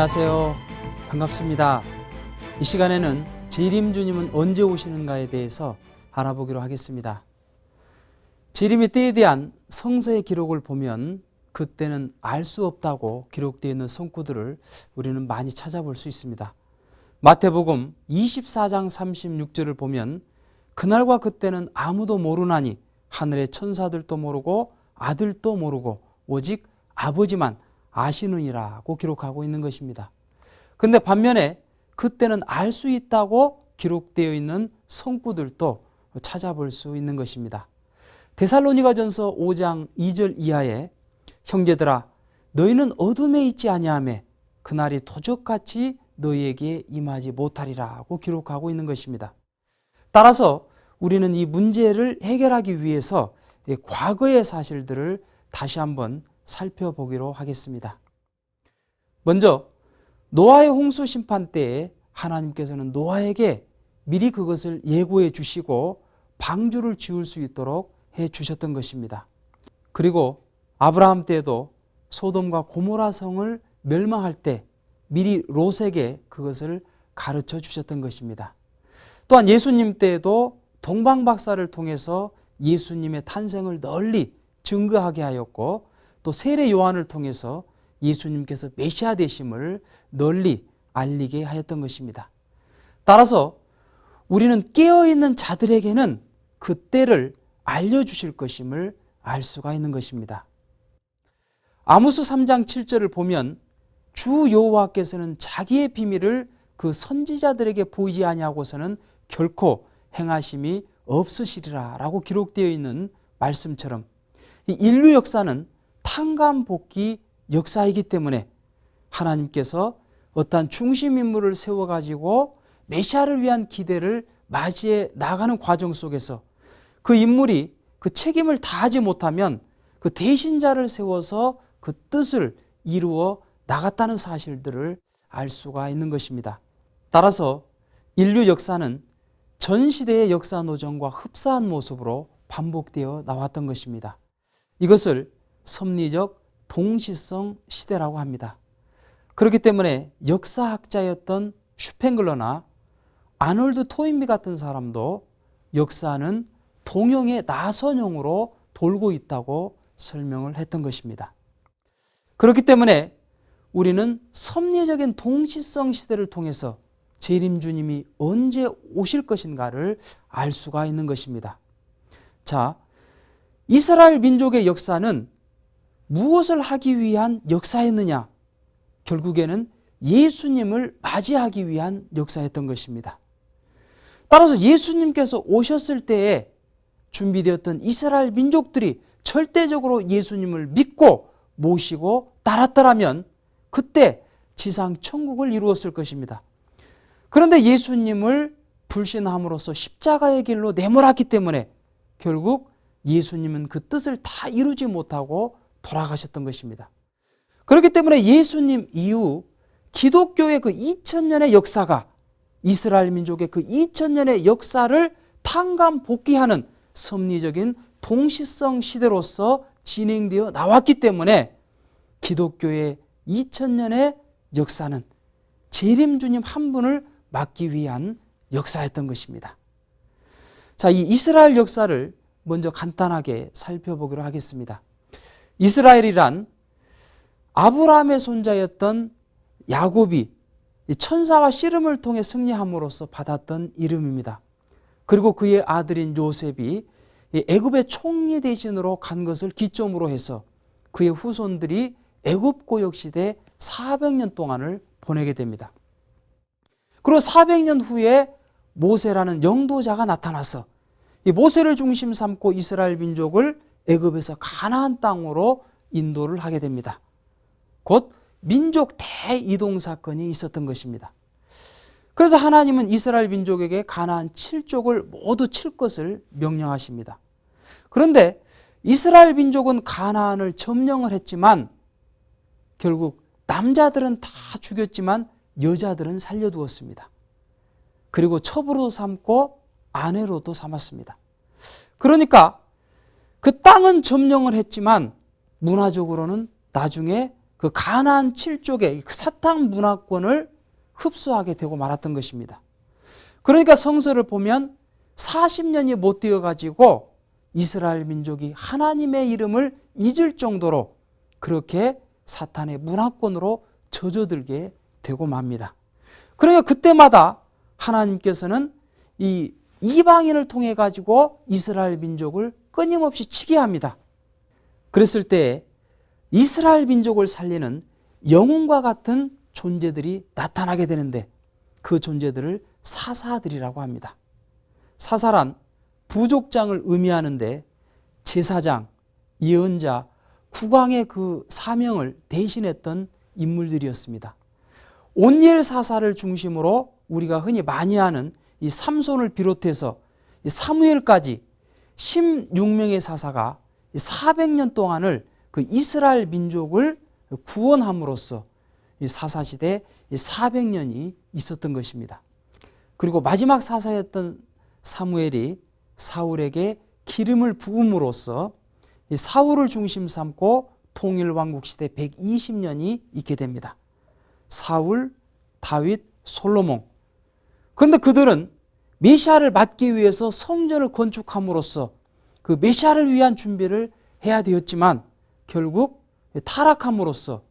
안녕하세요. 반갑습니다. 이 시간에는 재림 주님은 언제 오시는가에 대해서 알아보기로 하겠습니다. 재림의 때에 대한 성서의 기록을 보면 그때는 알 수 없다고 기록되어 있는 성구들을 우리는 많이 찾아볼 수 있습니다. 마태복음 24장 36절을 보면 그날과 그때는 아무도 모르나니 하늘의 천사들도 모르고 아들도 모르고 오직 아버지만 아시느니라고 기록하고 있는 것입니다. 근데 반면에 그때는 알 수 있다고 기록되어 있는 성구들도 찾아볼 수 있는 것입니다. 데살로니가전서 5장 2절 이하에 형제들아 너희는 어둠에 있지 아니하며 그날이 도적같이 너희에게 임하지 못하리라고 기록하고 있는 것입니다. 따라서 우리는 이 문제를 해결하기 위해서 과거의 사실들을 다시 한번 살펴보기로 하겠습니다. 먼저 노아의 홍수 심판 때에 하나님께서는 노아에게 미리 그것을 예고해 주시고 방주를 지을 수 있도록 해 주셨던 것입니다. 그리고 아브라함 때에도 소돔과 고모라 성을 멸망할 때 미리 롯에게 그것을 가르쳐 주셨던 것입니다. 또한 예수님 때에도 동방박사를 통해서 예수님의 탄생을 널리 증거하게 하였고 또 세례 요한을 통해서 예수님께서 메시아 되심을 널리 알리게 하였던 것입니다. 따라서 우리는 깨어있는 자들에게는 그 때를 알려주실 것임을 알 수가 있는 것입니다. 아무스 3장 7절을 보면 주 여호와께서는 자기의 비밀을 그 선지자들에게 보이지 아니하고서는 결코 행하심이 없으시리라라고 기록되어 있는 말씀처럼 인류 역사는 탕감복귀 역사이기 때문에 하나님께서 어떠한 중심 인물을 세워 가지고 메시아를 위한 기대를 맞이해 나가는 과정 속에서 그 인물이 그 책임을 다하지 못하면 그 대신자를 세워서 그 뜻을 이루어 나갔다는 사실들을 알 수가 있는 것입니다. 따라서 인류 역사는 전 시대의 역사 노정과 흡사한 모습으로 반복되어 나왔던 것입니다. 이것을 섭리적 동시성 시대라고 합니다. 그렇기 때문에 역사학자였던 슈팽글러나 아놀드 토인비 같은 사람도 역사는 동형의 나선형으로 돌고 있다고 설명을 했던 것입니다. 그렇기 때문에 우리는 섭리적인 동시성 시대를 통해서 재림 주님이 언제 오실 것인가를 알 수가 있는 것입니다. 자, 이스라엘 민족의 역사는 무엇을 하기 위한 역사였느냐? 결국에는 예수님을 맞이하기 위한 역사였던 것입니다. 따라서 예수님께서 오셨을 때에 준비되었던 이스라엘 민족들이 절대적으로 예수님을 믿고 모시고 따랐더라면 그때 지상 천국을 이루었을 것입니다. 그런데 예수님을 불신함으로써 십자가의 길로 내몰았기 때문에 결국 예수님은 그 뜻을 다 이루지 못하고 돌아가셨던 것입니다. 그렇기 때문에 예수님 이후 기독교의 그 2000년의 역사가 이스라엘 민족의 그 2000년의 역사를 탕감 복귀하는 섭리적인 동시성 시대로서 진행되어 나왔기 때문에 기독교의 2000년의 역사는 재림 주님 한 분을 막기 위한 역사였던 것입니다. 자, 이 이스라엘 역사를 먼저 간단하게 살펴보기로 하겠습니다. 이스라엘이란 아브라함의 손자였던 야곱이 천사와 씨름을 통해 승리함으로써 받았던 이름입니다. 그리고 그의 아들인 요셉이 애굽의 총리 대신으로 간 것을 기점으로 해서 그의 후손들이 애굽 고역 시대 400년 동안을 보내게 됩니다. 그리고 400년 후에 모세라는 영도자가 나타나서 이 모세를 중심 삼고 이스라엘 민족을 애굽에서 가나안 땅으로 인도를 하게 됩니다. 곧 민족 대이동 사건이 있었던 것입니다. 그래서 하나님은 이스라엘 민족에게 가나안 7족을 모두 칠 것을 명령하십니다. 그런데 이스라엘 민족은 가나안을 점령을 했지만 결국 남자들은 다 죽였지만 여자들은 살려두었습니다. 그리고 첩으로 삼고 아내로도 삼았습니다. 그러니까 그 땅은 점령을 했지만 문화적으로는 나중에 그 가나안 7족의 그 사탕 문화권을 흡수하게 되고 말았던 것입니다. 그러니까 성서를 보면 40년이 못 되어 가지고 이스라엘 민족이 하나님의 이름을 잊을 정도로 그렇게 사탄의 문화권으로 젖어들게 되고 맙니다. 그러니까 그때마다 하나님께서는 이 이방인을 통해 가지고 이스라엘 민족을 끊임없이 치게 합니다. 그랬을 때 이스라엘 민족을 살리는 영웅과 같은 존재들이 나타나게 되는데 그 존재들을 사사들이라고 합니다. 사사란 부족장을 의미하는데 제사장, 예언자, 국왕의 그 사명을 대신했던 인물들이었습니다. 온일 사사를 중심으로 우리가 흔히 많이 하는 이 삼손을 비롯해서 이 사무엘까지 16명의 사사가 400년 동안을 그 이스라엘 민족을 구원함으로써 이 사사시대 400년이 있었던 것입니다. 그리고 마지막 사사였던 사무엘이 사울에게 기름을 부음으로써 이 사울을 중심 삼고 통일 왕국 시대 120년이 있게 됩니다. 사울, 다윗, 솔로몬. 그런데 그들은 메시아를 맞기 위해서 성전을 건축함으로써 그 메시아를 위한 준비를 해야 되었지만 결국 타락함으로써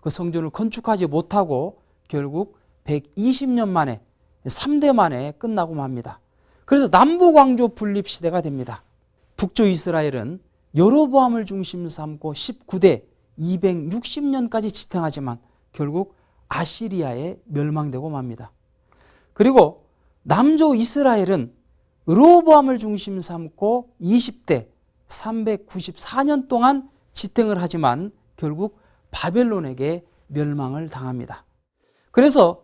그 성전을 건축하지 못하고 결국 120년 만에 3대 만에 끝나고 맙니다. 그래서 남북 왕조 분립 시대가 됩니다. 북조 이스라엘은 여로보암을 중심 삼고 19대 260년까지 지탱하지만 결국 아시리아에 멸망되고 맙니다. 그리고 남조 이스라엘은 르호보암을 중심 삼고 20대 394년 동안 지탱을 하지만 결국 바벨론에게 멸망을 당합니다. 그래서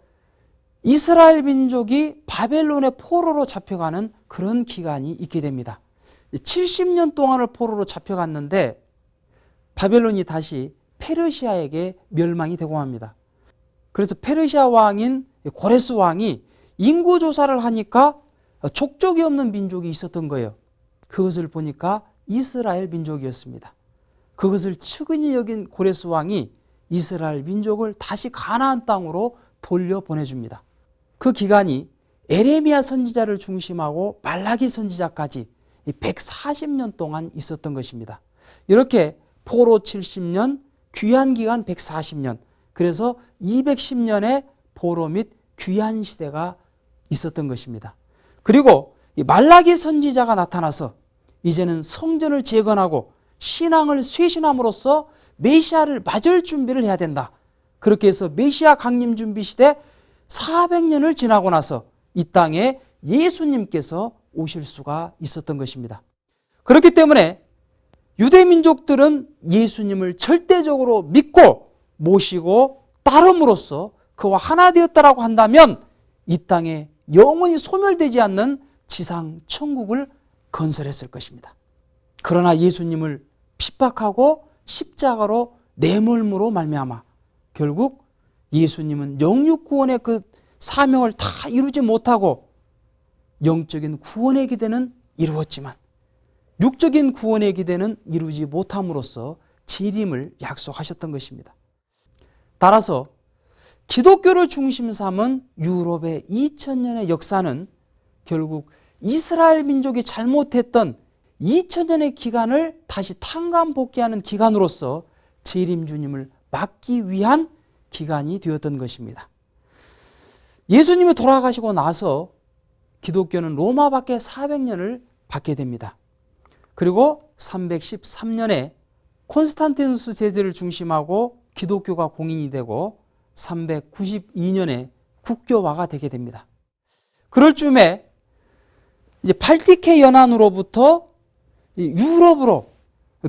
이스라엘 민족이 바벨론의 포로로 잡혀가는 그런 기간이 있게 됩니다. 70년 동안을 포로로 잡혀갔는데 바벨론이 다시 페르시아에게 멸망이 되고 합니다. 그래서 페르시아 왕인 고레스 왕이 인구 조사를 하니까 족족이 없는 민족이 있었던 거예요. 그것을 보니까 이스라엘 민족이었습니다. 그것을 측은히 여긴 고레스 왕이 이스라엘 민족을 다시 가나안 땅으로 돌려 보내줍니다. 그 기간이 에레미야 선지자를 중심하고 말라기 선지자까지 140년 동안 있었던 것입니다. 이렇게 포로 70년, 귀한 기간 140년, 그래서 210년의 포로 및 귀한 시대가 있었던 것입니다. 그리고 말라기 선지자가 나타나서 이제는 성전을 재건하고 신앙을 쇄신함으로써 메시아를 맞을 준비를 해야 된다. 그렇게 해서 메시아 강림 준비 시대 400년을 지나고 나서 이 땅에 예수님께서 오실 수가 있었던 것입니다. 그렇기 때문에 유대 민족들은 예수님을 절대적으로 믿고 모시고 따름으로써 그와 하나 되었다라고 한다면 이 땅에 영원히 소멸되지 않는 지상 천국을 건설했을 것입니다. 그러나 예수님을 핍박하고 십자가로 내몰므로 말미암아 결국 예수님은 영육 구원의 그 사명을 다 이루지 못하고 영적인 구원의 기대는 이루었지만 육적인 구원의 기대는 이루지 못함으로써 재림을 약속하셨던 것입니다. 따라서 기독교를 중심 삼은 유럽의 2000년의 역사는 결국 이스라엘 민족이 잘못했던 2000년의 기간을 다시 탕감 복귀하는 기간으로서 재림 주님을 막기 위한 기간이 되었던 것입니다. 예수님이 돌아가시고 나서 기독교는 로마 밖에 400년을 받게 됩니다. 그리고 313년에 콘스탄티누스 제제를 중심하고 기독교가 공인이 되고 392년에 국교화가 되게 됩니다. 그럴 쯤에 이제 발티케 연안으로부터 유럽으로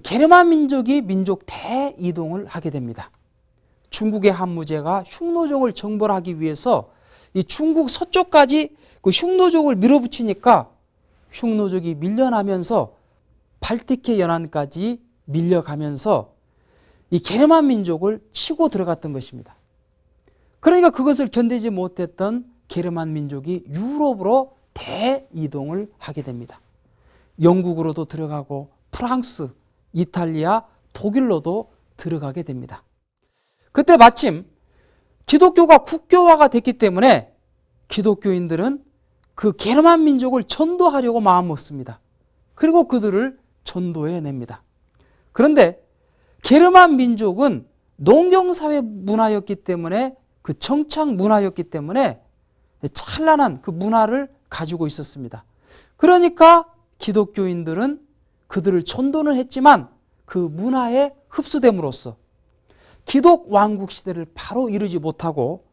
게르만 민족이 민족 대이동을 하게 됩니다. 중국의 한무제가 흉노족을 정벌하기 위해서 이 중국 서쪽까지 그 흉노족을 밀어붙이니까 흉노족이 밀려나면서 발티케 연안까지 밀려가면서 이 게르만 민족을 치고 들어갔던 것입니다. 그러니까 그것을 견디지 못했던 게르만 민족이 유럽으로 대이동을 하게 됩니다. 영국으로도 들어가고 프랑스, 이탈리아, 독일로도 들어가게 됩니다. 그때 마침 기독교가 국교화가 됐기 때문에 기독교인들은 그 게르만 민족을 전도하려고 마음먹습니다. 그리고 그들을 전도해 냅니다. 그런데 게르만 민족은 농경사회 문화였기 때문에 그 정착 문화였기 때문에 찬란한 그 문화를 가지고 있었습니다. 그러니까 기독교인들은 그들을 전도는 했지만 그 문화에 흡수됨으로써 기독 왕국 시대를 바로 이루지 못하고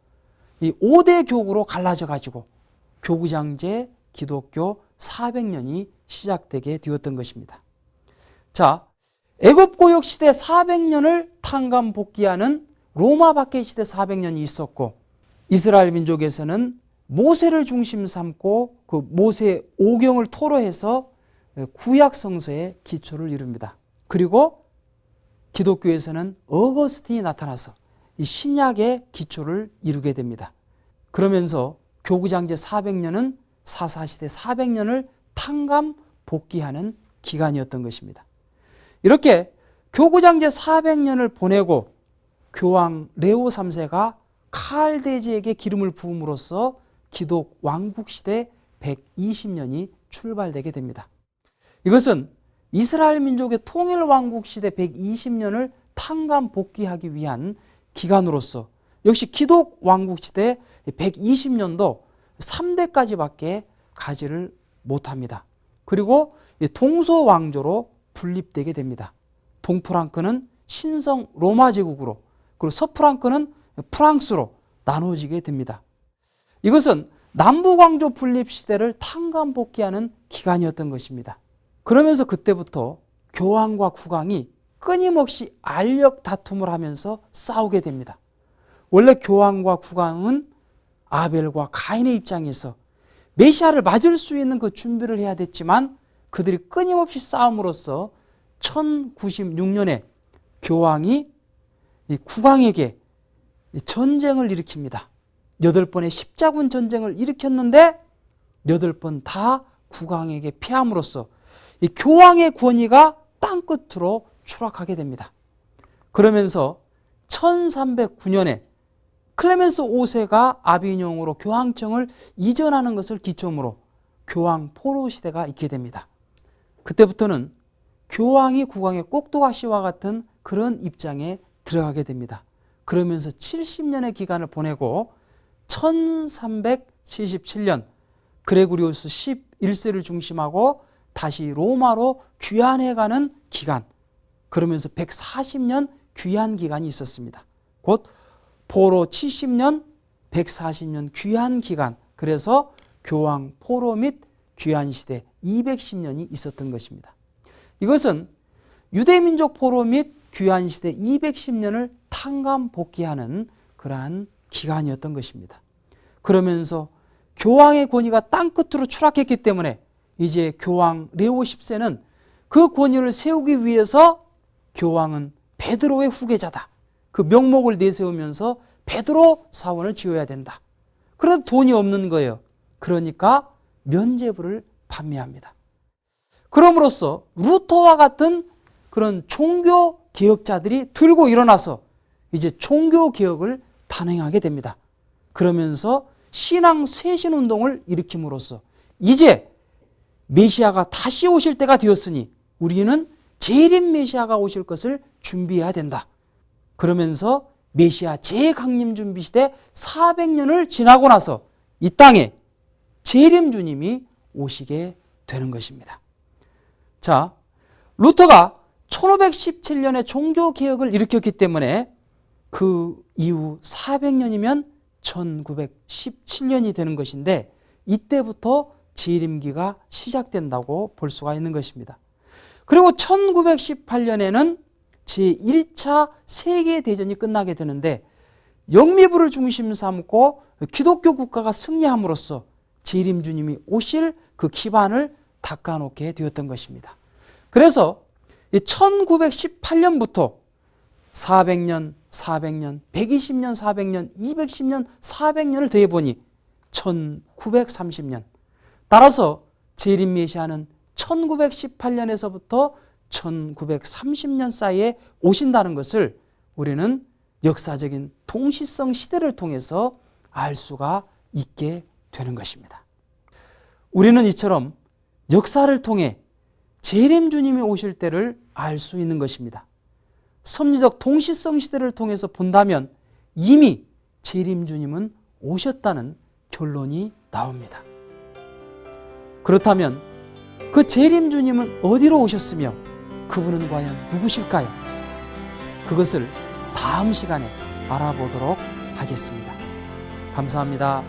이 5대 교구로 갈라져 가지고 교구장제 기독교 400년이 시작되게 되었던 것입니다. 자, 애굽 고역 시대 400년을 탕감 복귀하는 로마 박해 시대 400년이 있었고 이스라엘 민족에서는 모세를 중심 삼고 그 모세 오경을 토로해서 구약 성서의 기초를 이룹니다. 그리고 기독교에서는 어거스틴이 나타나서 이 신약의 기초를 이루게 됩니다. 그러면서 교구장제 400년은 사사시대 400년을 탕감 복귀하는 기간이었던 것입니다. 이렇게 교구장제 400년을 보내고 교황 레오 3세가 칼대지에게 기름을 부음으로써 기독 왕국 시대 120년이 출발되게 됩니다. 이것은 이스라엘 민족의 통일 왕국 시대 120년을 탕감 복귀하기 위한 기간으로서 역시 기독 왕국 시대 120년도 3대까지밖에 가지를 못합니다. 그리고 동서 왕조로 분립되게 됩니다. 동프랑크는 신성 로마 제국으로 그리고 서프랑크는 프랑스로 나눠지게 됩니다. 이것은 남북 왕조 분립 시대를 탕감 복귀하는 기간이었던 것입니다. 그러면서 그때부터 교황과 국왕이 끊임없이 알력 다툼을 하면서 싸우게 됩니다. 원래 교황과 국왕은 아벨과 가인의 입장에서 메시아를 맞을 수 있는 그 준비를 해야 됐지만 그들이 끊임없이 싸움으로써 1096년에 교황이 이 국왕에게 전쟁을 일으킵니다. 여덟 번의 십자군 전쟁을 일으켰는데 여덟 번 다 국왕에게 패함으로써 이 교황의 권위가 땅끝으로 추락하게 됩니다. 그러면서 1309년에 클레멘스 5세가 아비뇽으로 교황청을 이전하는 것을 기점으로 교황 포로 시대가 있게 됩니다. 그때부터는 교황이 국왕의 꼭두가시와 같은 그런 입장에 들어가게 됩니다. 그러면서 70년의 기간을 보내고 1377년 그레고리오스 11세를 중심하고 다시 로마로 귀환해가는 기간 그러면서 140년 귀환 기간이 있었습니다. 곧 포로 70년 140년 귀환 기간 그래서 교황 포로 및 귀환 시대 210년이 있었던 것입니다. 이것은 유대민족 포로 및 귀환 시대 210년을 탕감 복귀하는 그러한 기간이었던 것입니다. 그러면서 교황의 권위가 땅끝으로 추락했기 때문에 이제 교황 레오 10세는 그 권위를 세우기 위해서 교황은 베드로의 후계자다. 그 명목을 내세우면서 베드로 사원을 지어야 된다. 그런데 돈이 없는 거예요. 그러니까 면제부를 판매합니다. 그럼으로써 루터와 같은 그런 종교 개혁자들이 들고 일어나서 이제 종교 개혁을 단행하게 됩니다. 그러면서 신앙 쇄신 운동을 일으킴으로써 이제 메시아가 다시 오실 때가 되었으니 우리는 재림 메시아가 오실 것을 준비해야 된다. 그러면서 메시아 재강림 준비 시대 400년을 지나고 나서 이 땅에 재림 주님이 오시게 되는 것입니다. 자, 루터가 1517년에 종교 개혁을 일으켰기 때문에 그 이후 400년이면 1917년이 되는 것인데 이때부터 재림기가 시작된다고 볼 수가 있는 것입니다. 그리고 1918년에는 제1차 세계대전이 끝나게 되는데 영미부를 중심 삼고 기독교 국가가 승리함으로써 재림 주님이 오실 그 기반을 닦아놓게 되었던 것입니다. 그래서 1918년부터 400년, 400년, 120년, 400년, 210년, 400년을 더해 보니 1930년. 따라서 재림 메시아는 1918년에서부터 1930년 사이에 오신다는 것을 우리는 역사적인 통시성 시대를 통해서 알 수가 있게 되는 것입니다. 우리는 이처럼 역사를 통해 재림 주님이 오실 때를 알 수 있는 것입니다. 섭리적 동시성 시대를 통해서 본다면 이미 재림 주님은 오셨다는 결론이 나옵니다. 그렇다면 그 재림 주님은 어디로 오셨으며 그분은 과연 누구실까요? 그것을 다음 시간에 알아보도록 하겠습니다. 감사합니다.